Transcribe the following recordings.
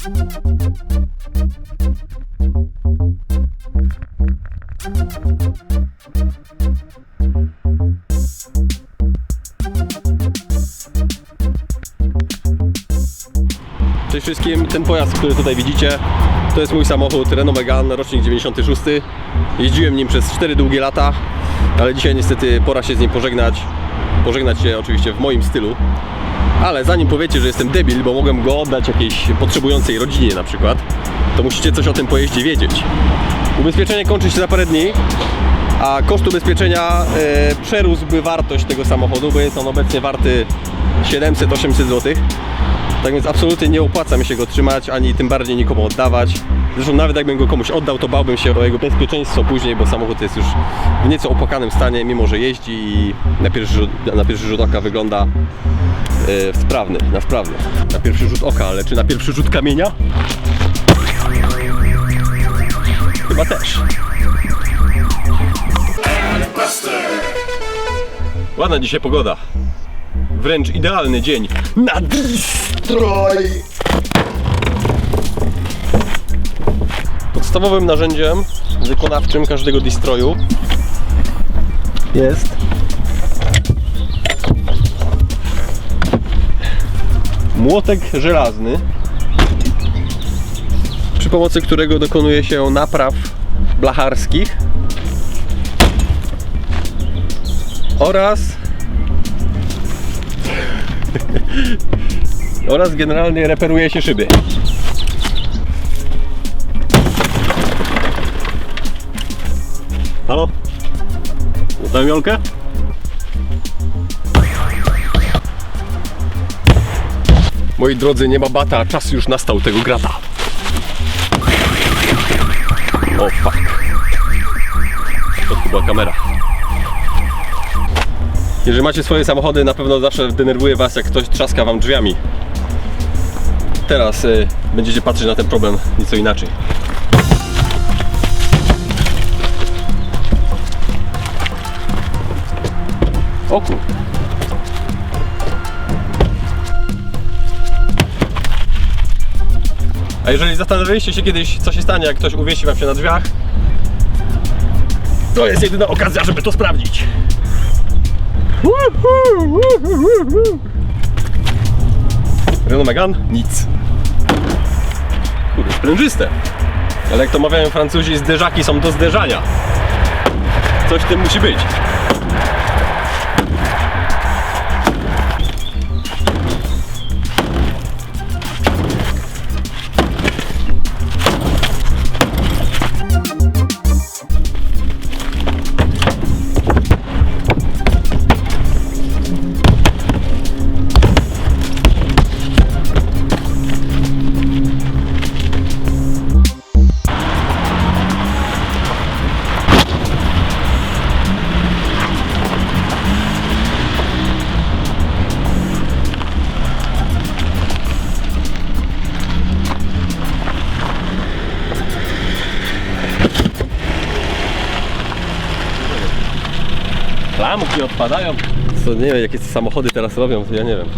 Cześć wszystkim, ten pojazd, który tutaj widzicie, to jest mój samochód Renault Megane, rocznik 96. Jeździłem nim przez 4 długie lata, ale dzisiaj niestety pora się z nim pożegnać. Pożegnać się oczywiście w moim stylu. Ale zanim powiecie, że jestem debil, bo mogłem go oddać jakiejś potrzebującej rodzinie na przykład, to musicie coś o tym pojeździe wiedzieć. Ubezpieczenie kończy się za parę dni, a koszt ubezpieczenia e, przerósłby wartość tego samochodu, bo jest on obecnie warty 700-800 zł. Tak więc absolutnie nie opłaca mi się go trzymać, ani tym bardziej nikomu oddawać. Zresztą nawet jakbym go komuś oddał, to bałbym się o jego bezpieczeństwo później, bo samochód jest już w nieco opłakanym stanie, mimo że jeździ i na pierwszy rzut, na pierwszy rzut oka wygląda sprawny, na sprawny. Na pierwszy rzut oka, ale czy na pierwszy rzut kamienia? Chyba też. Ładna dzisiaj pogoda. Wręcz idealny dzień na Destroy! Podstawowym narzędziem wykonawczym każdego Destroyu jest młotek żelazny, przy pomocy którego dokonuje się napraw blacharskich oraz oraz generalnie reperuje się szyby. Halo? Dostałem Jolkę? Moi drodzy, nie ma bata, czas już nastał tego grata. O fuck. To chyba kamera. Jeżeli macie swoje samochody, na pewno zawsze denerwuje Was, jak ktoś trzaska Wam drzwiami. Teraz y, będziecie patrzeć na ten problem nieco inaczej. O kur... A jeżeli zastanawialiście się kiedyś, co się stanie, jak ktoś uwiesi Wam się na drzwiach, to jest jedyna okazja, żeby to sprawdzić. Renault Megane? Nic. Kurde, sprężyste. Ale jak to mawiają Francuzi, zderzaki są do zderzania. Coś w tym musi być. Klamki odpadają. Co, nie wiem, jakie te samochody teraz robią, to ja nie wiem.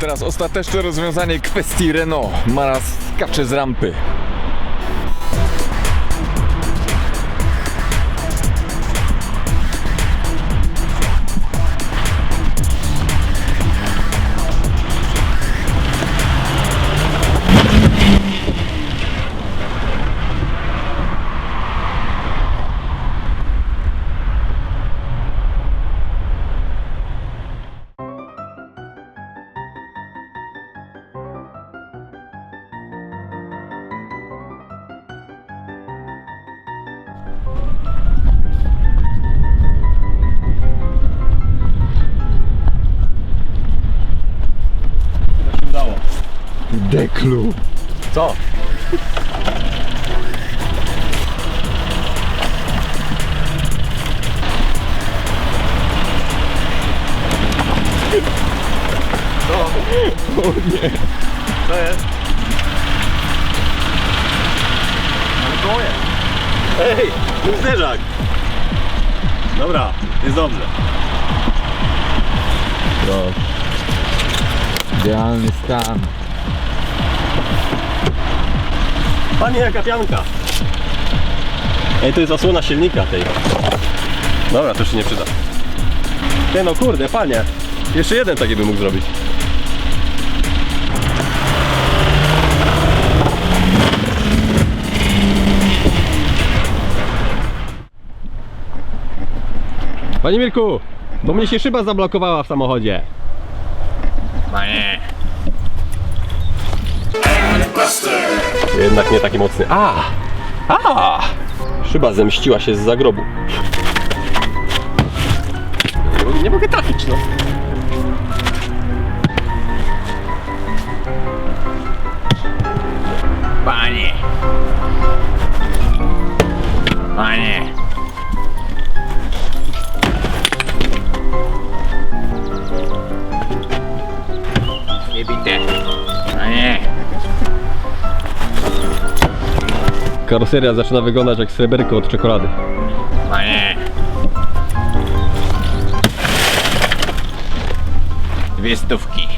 Teraz ostateczne rozwiązanie kwestii Renault. Maras skacze z rampy. Deklu. Co? To jest? Ale boję. Ej, mój zderzak. Dobra, jest dobrze. Idealny stan. Panie, jaka pianka. Ej, to jest zasłona silnika tej. Dobra, to się nie przyda. Nie no, kurde, panie. Jeszcze jeden taki bym mógł zrobić. Panie Mirku, bo mnie się szyba zablokowała w samochodzie. Panie. Jednak nie taki mocny. A! A! Szyba zemściła się z zagrobu. Mogę, nie mogę trafić, no. Karoseria zaczyna wyglądać jak sreberko od czekolady. Panie. Dwie stówki.